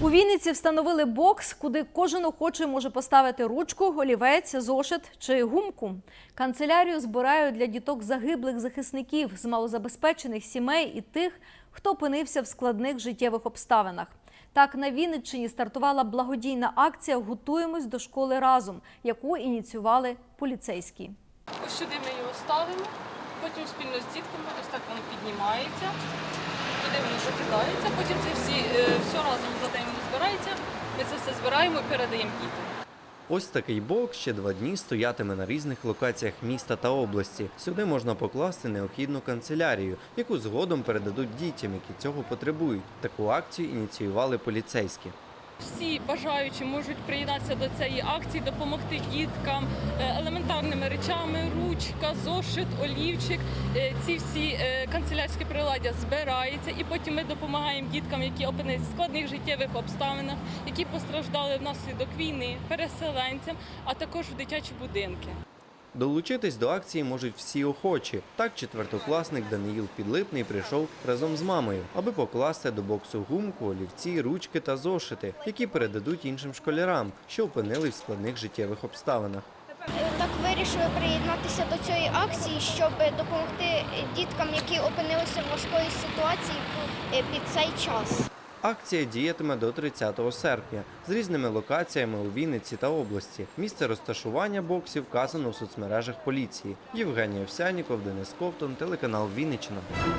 У Вінниці встановили бокс, куди кожен охочий може поставити ручку, олівець, зошит чи гумку. Канцелярію збирають для діток загиблих захисників з малозабезпечених сімей і тих, хто опинився в складних життєвих обставинах. Так на Вінниччині стартувала благодійна акція Готуємось до школи разом, яку ініціювали поліцейські. Ось сюди ми його ставимо, потім спільно з дітками, ось так воно піднімається, туди воно закидається, потім це ми це все збираємо і передаємо дітям. Ось такий бок ще два дні стоятиме на різних локаціях міста та області. Сюди можна покласти необхідну канцелярію, яку згодом передадуть дітям, які цього потребують. Таку акцію ініціювали поліцейські. Всі бажаючі можуть приєднатися до цієї акції, допомогти діткам е, елементарними речами, ручка, зошит, олівчик. Е, Ці всі е, канцелярські приладдя збираються, і потім ми допомагаємо діткам, які опинилися в складних життєвих обставинах, які постраждали внаслідок війни, переселенцям, а також в дитячі будинки. Долучитись до акції можуть всі охочі. Так, четвертокласник Даниїл Підлипний прийшов разом з мамою, аби покласти до боксу гумку, олівці, ручки та зошити, які передадуть іншим школярам, що опинились в складних життєвих обставинах. Так вирішили приєднатися до цієї акції, щоб допомогти діткам, які опинилися в важкої ситуації під цей час. Акція діятиме до 30 серпня з різними локаціями у Вінниці та області. Місце розташування боксів вказано у соцмережах поліції. Євгенія Овсяніков, Денис Ковтон, телеканал Вінниччина.